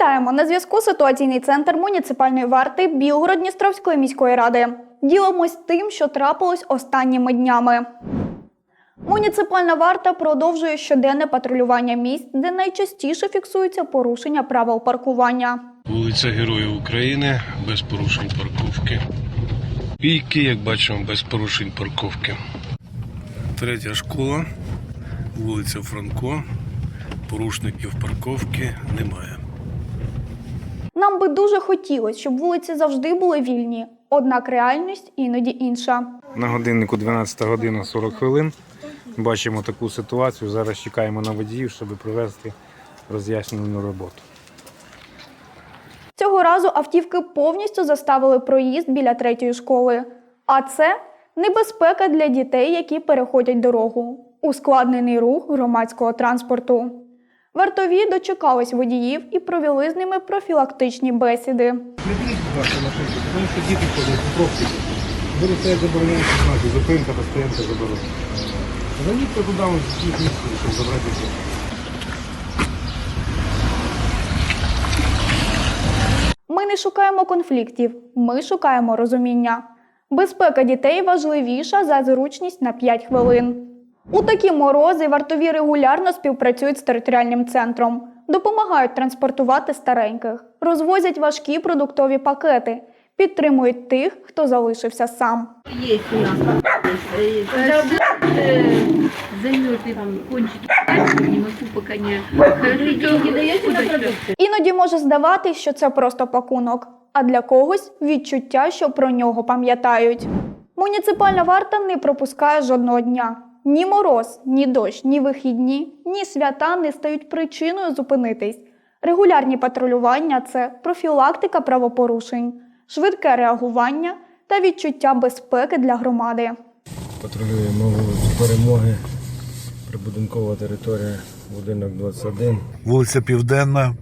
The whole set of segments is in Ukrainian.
Вітаємо на зв'язку ситуаційний центр муніципальної варти Білгород-Дністровської міської ради. Ділимось тим, що трапилось останніми днями. Муніципальна варта продовжує щоденне патрулювання місць, де найчастіше фіксуються порушення правил паркування. Вулиця Героїв України без порушень парковки. Бійки, як бачимо, без порушень парковки. Третя школа, вулиця Франко. Порушників парковки немає. Нам би дуже хотілося, щоб вулиці завжди були вільні, однак реальність іноді інша. На годиннику 12 година 40 хвилин. Бачимо таку ситуацію. Зараз чекаємо на водіїв, щоб провести роз'яснювальну роботу. Цього разу автівки повністю заставили проїзд біля третьої школи. А це небезпека для дітей, які переходять дорогу, ускладнений рух громадського транспорту. Вартові дочекались водіїв і провели з ними профілактичні бесіди. Приберіть, будь ласка, машинку, тому що діти ходять в пробки. Буде забороняючі знаки, зупинка та стоянка заборонена. Заїдьте туди, ось їх місце, щоб забрати дітей. Ми не шукаємо конфліктів, ми шукаємо розуміння. Безпека дітей важливіша за зручність на 5 хвилин. У такі морози вартові регулярно співпрацюють з територіальним центром, допомагають транспортувати стареньких, розвозять важкі продуктові пакети, підтримують тих, хто залишився сам. Есть у нас. Э, Когда э, займете там кончики, не могу пока не... Скажи, деньги даете на продукты? Іноді може здаватись, що це просто пакунок, а для когось відчуття, що про нього пам'ятають. Муніципальна варта не пропускає жодного дня. Ні мороз, ні дощ, ні вихідні, ні свята не стають причиною зупинитись. Регулярні патрулювання це профілактика правопорушень, швидке реагування та відчуття безпеки для громади. Патрулюємо вулицю Перемоги, прибудинкова територія, будинок 21. Вулиця Південна,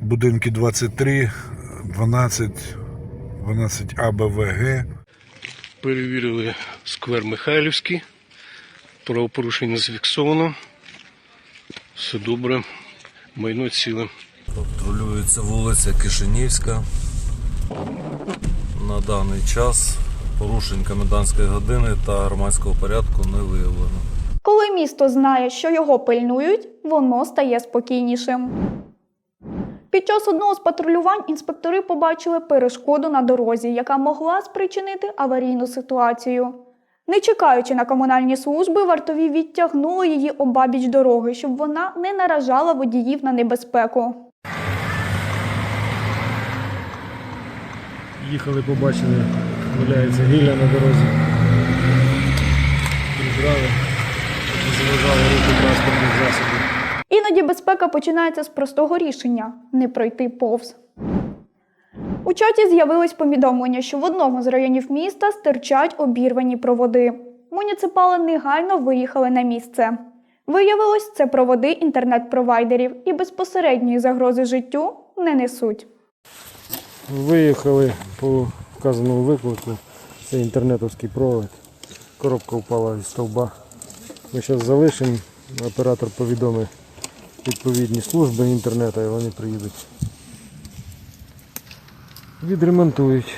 будинки 23, 12, 12 АБВГ. Перевірили сквер Михайлівський. Правопорушення зафіксовано. Все добре. Майно ціле. Патрулюється вулиця Кишинівська. На даний час порушень комендантської години та громадського порядку не виявлено. Коли місто знає, що його пильнують, воно стає спокійнішим. Під час одного з патрулювань інспектори побачили перешкоду на дорозі, яка могла спричинити аварійну ситуацію. Не чекаючи на комунальні служби, вартові відтягнули її обабіч дороги, щоб вона не наражала водіїв на небезпеку. Їхали, побачили, валяється гілля на дорозі. Прибрали, заважали руху транспортних засобів. Іноді безпека починається з простого рішення не пройти повз. У чаті з'явились повідомлення, що в одному з районів міста стирчать обірвані проводи. Муніципали негайно виїхали на місце. Виявилось, це проводи інтернет-провайдерів і безпосередньої загрози життю не несуть. Виїхали по вказаному виклику. Це інтернетовський провод. Коробка впала із стовба. Ми зараз залишимо, оператор повідомить відповідні служби інтернету і вони приїдуть. Відремонтують.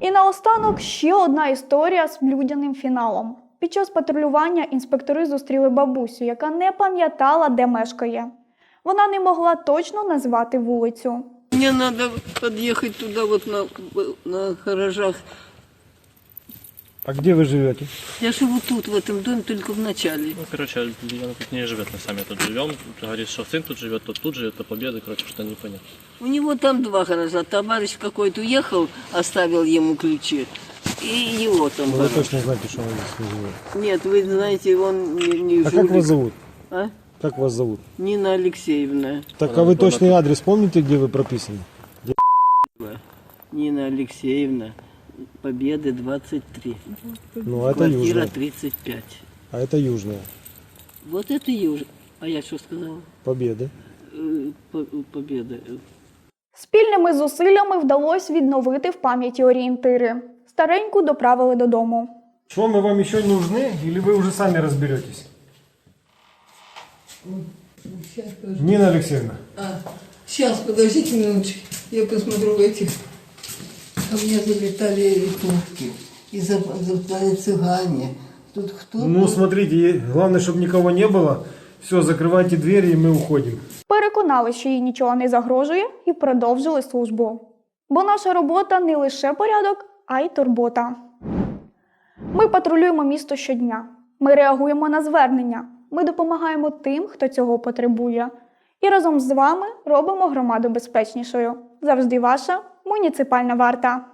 І наостанок ще одна історія з блюдяним фіналом. Під час патрулювання інспектори зустріли бабусю, яка не пам'ятала, де мешкає. Вона не могла точно назвати вулицю. Мне надо подъехать туда вот на, на гаражах. А де ви живете? Я живу тут, в этом доме, только в начале. Ну, короче, она тут не живет, мы сами тут живем. Говорит, что сын тут живет, тот тут живет, то победы, короче, что непонятно. У него там два гаража. Товарищ какой-то уехал, оставил ему ключи. И его там гараж. точно знаєте, що ви здесь не живете. Нет, вы знаете, он не, не А жулик. как вас зовут? А? Как вас зовут? Нина Алексеевна. Так, а вы точный адрес помните, где вы прописаны? Нина Алексеевна. Победы 23. Ну, а это Квартира южная. 35. А это южная. Вот это юж. А я что сказала? Победа. Э, по- Победа. Спільними зусиллями вдалося відновити в пам'яті орієнтири. Стареньку доправили додому. Что, мы вам еще нужны? Или вы уже сами разберетесь? Ніна Олексіївна. Сейчас, подождите минуточку. Я посмотрю в этих. А у меня залетали и турки. И заплатили цыгане. Тут кто? Ну, смотрите, е- главное, чтобы никого не было. Все, закрывайте двери, и мы уходим. Переконали, що їй нічого не загрожує, і продовжили службу. Бо наша робота не лише порядок, а й турбота. Ми патрулюємо місто щодня. Ми реагуємо на звернення. Ми допомагаємо тим, хто цього потребує. І разом з вами робимо громаду безпечнішою. Завжди ваша муніципальна варта.